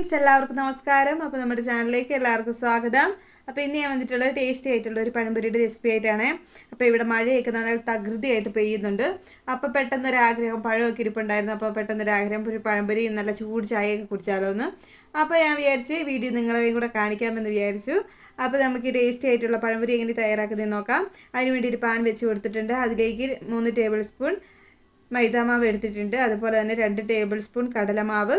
Friends എല്ലാവർക്കും നമസ്കാരം. അപ്പോൾ നമ്മുടെ ചാനലിലേക്ക് എല്ലാവർക്കും സ്വാഗതം. അപ്പോൾ ഇന്ന് ഞാൻ വന്നിട്ടുള്ളത് ടേസ്റ്റി ആയിട്ടുള്ള ഒരു പഴംപൊരിയുടെ റെസിപ്പി ആയിട്ടാണ്. അപ്പോൾ ഇവിടെ മഴയൊക്കെ നല്ല തകൃതിയായിട്ട് പെയ്യുന്നുണ്ട്. അപ്പോൾ പെട്ടെന്നൊരു ആഗ്രഹം പഴമൊക്കെ ഇരിപ്പുണ്ടായിരുന്നു. അപ്പോൾ പെട്ടെന്നൊരു ആഗ്രഹം ഒരു പഴംപൊരി നല്ല ചൂട് ചായയൊക്കെ കുടിച്ചാലോ എന്ന് അപ്പോൾ ഞാൻ വിചാരിച്ച് വീഡിയോ നിങ്ങളെയും കൂടെ കാണിക്കാമെന്ന് വിചാരിച്ചു. അപ്പോൾ നമുക്ക് ടേസ്റ്റി ആയിട്ടുള്ള പഴംപൊരി എങ്ങനെ തയ്യാറാക്കുന്നത് നോക്കാം. അതിനുവേണ്ടി ഒരു പാൻ വെച്ച് കൊടുത്തിട്ടുണ്ട്. അതിലേക്ക് മൂന്ന് ടേബിൾ സ്പൂൺ മൈദാമാവ് എടുത്തിട്ടുണ്ട്. അതുപോലെ തന്നെ രണ്ട് ടേബിൾ സ്പൂൺ കടലമാവ്.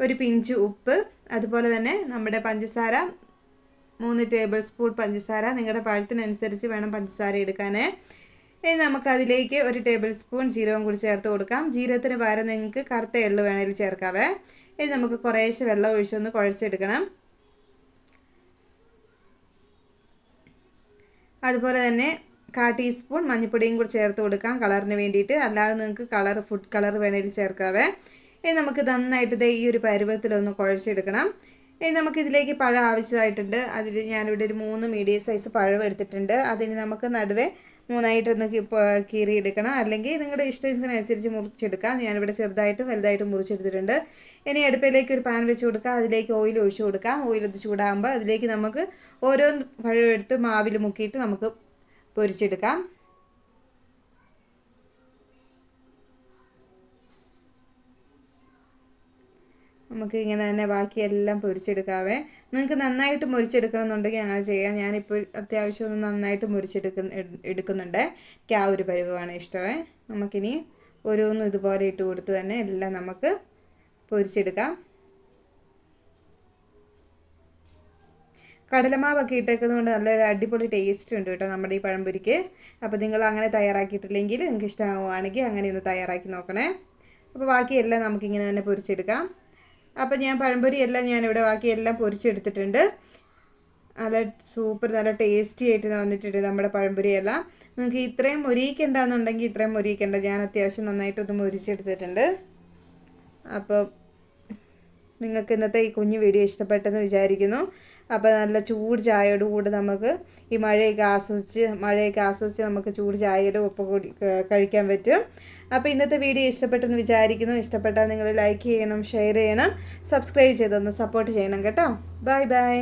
ഒരു പിഞ്ച് ഉപ്പ് അതുപോലെ തന്നെ നമ്മുടെ പഞ്ചസാര മൂന്ന് ടേബിൾ സ്പൂൺ പഞ്ചസാര. നിങ്ങളുടെ പഴത്തിനനുസരിച്ച് വേണം പഞ്ചസാര എടുക്കാൻ ഇനി നമുക്കതിലേക്ക് ഒരു ടേബിൾ സ്പൂൺ ജീരകം കൂടി ചേർത്ത് കൊടുക്കാം. ജീരകത്തിന് പകരം നിങ്ങൾക്ക് കറുത്ത എള്ള് വേണമെങ്കിൽ ചേർക്കാവേ. ഇനി നമുക്ക് കുറേശ്ശെ വെള്ളം ഒഴിച്ചൊന്ന് കുഴച്ചെടുക്കണം. അതുപോലെ തന്നെ കാ ടീസ്പൂൺ മഞ്ഞൾപ്പൊടിയും കൂടി ചേർത്ത് കൊടുക്കാം കളറിന് വേണ്ടിയിട്ട്. അല്ലാതെ നിങ്ങൾക്ക് കളർ ഫുഡ് കളർ വേണമെങ്കിൽ ചേർക്കാവേ. ഇനി നമുക്ക് നന്നായിട്ട് ദേ ഈ ഒരു പരുവത്തിലൊന്ന് കുഴച്ചെടുക്കണം. ഇനി നമുക്കിതിലേക്ക് പഴം ആവശ്യമായിട്ടുണ്ട്. അതിൽ ഞാനിവിടെ ഒരു മൂന്ന് മീഡിയം സൈസ് പഴം എടുത്തിട്ടുണ്ട്. അതിന് നമുക്ക് നടുവേ മൂന്നായിട്ടൊന്ന് കീറിയെടുക്കണം. അല്ലെങ്കിൽ നിങ്ങളുടെ ഇഷ്ടത്തിനനുസരിച്ച് മുറിച്ചെടുക്കാം. ഞാനിവിടെ ചെറുതായിട്ടും വലുതായിട്ടും മുറിച്ചെടുത്തിട്ടുണ്ട്. ഇനി അടുപ്പിലേക്ക് ഒരു പാൻ വെച്ച് കൊടുക്കുക അതിലേക്ക് ഓയിൽ ഒഴിച്ചു കൊടുക്കാം. ഓയിൽ ഒന്ന് ചൂടാകുമ്പോൾ അതിലേക്ക് നമുക്ക് ഓരോ പഴം എടുത്ത് മാവിൽ മുക്കിയിട്ട് നമുക്ക് പൊരിച്ചെടുക്കാം. നമുക്ക് ഇങ്ങനെ തന്നെ ബാക്കിയെല്ലാം പൊരിച്ചെടുക്കാവേ. നിങ്ങൾക്ക് നന്നായിട്ട് മുരിച്ചെടുക്കണമെന്നുണ്ടെങ്കിൽ അങ്ങനെ ചെയ്യാം. ഞാനിപ്പോൾ അത്യാവശ്യം ഒന്ന് നന്നായിട്ട് മുരിച്ചെടുക്കുന്ന എടുക്കുന്നുണ്ട്. എനിക്ക് ആ ഒരു പരിവമാണ് ഇഷ്ടമേ. നമുക്കിനി ഓരോന്നും ഇതുപോലെ ഇട്ട് കൊടുത്ത് തന്നെ എല്ലാം നമുക്ക് പൊരിച്ചെടുക്കാം. കടലമാവൊക്കെ ഇട്ടേക്കുന്നതുകൊണ്ട് നല്ലൊരു അടിപൊളി ടേസ്റ്റ് ഉണ്ട് കേട്ടോ നമ്മുടെ ഈ പഴംപൊരിക്ക്. അപ്പോൾ നിങ്ങൾ അങ്ങനെ തയ്യാറാക്കിയിട്ടില്ലെങ്കിൽ നിങ്ങൾക്ക് ഇഷ്ടമാവുകയാണെങ്കിൽ അങ്ങനെ ഒന്ന് തയ്യാറാക്കി നോക്കണേ. അപ്പോൾ ബാക്കിയെല്ലാം നമുക്കിങ്ങനെ തന്നെ പൊരിച്ചെടുക്കാം. അപ്പോൾ ഞാൻ പഴംപൊരി എല്ലാം ഞാൻ ഇവിടെ ബാക്കി എല്ലാം പൊരിച്ചെടുത്തിട്ടുണ്ട്. നല്ല സൂപ്പർ നല്ല ടേസ്റ്റി ആയിട്ട് വന്നിട്ടുണ്ട് നമ്മുടെ പഴംപൊരി എല്ലാം നിങ്ങൾക്ക് ഇത്രയും മൊരിയിക്കണ്ടെന്നുണ്ടെങ്കിൽ ഇത്രയും മൊരിയിക്കണ്ട. ഞാൻ അത്യാവശ്യം നന്നായിട്ടൊന്ന് മുരിച്ചെടുത്തിട്ടുണ്ട്. അപ്പോൾ നിങ്ങൾക്ക് ഇന്നത്തെ ഈ കുഞ്ഞു വീഡിയോ ഇഷ്ടപ്പെട്ടെന്ന് വിചാരിക്കുന്നു. അപ്പോൾ നല്ല ചൂട് ചായയോട് കൂടെ നമുക്ക് ഈ മഴയൊക്കെ ആസ്വദിച്ച് മഴയൊക്കെ ആസ്വദിച്ച് നമുക്ക് ചൂട് ചായയുടെ ഒപ്പം കൂടി കഴിക്കാൻ പറ്റും. അപ്പോൾ ഇന്നത്തെ വീഡിയോ ഇഷ്ടപ്പെട്ടെന്ന് വിചാരിക്കുന്നു. ഇഷ്ടപ്പെട്ടാൽ നിങ്ങൾ ലൈക്ക് ചെയ്യണം ഷെയർ ചെയ്യണം സബ്സ്ക്രൈബ് ചെയ്തൊന്ന് സപ്പോർട്ട് ചെയ്യണം കേട്ടോ. Bye bye.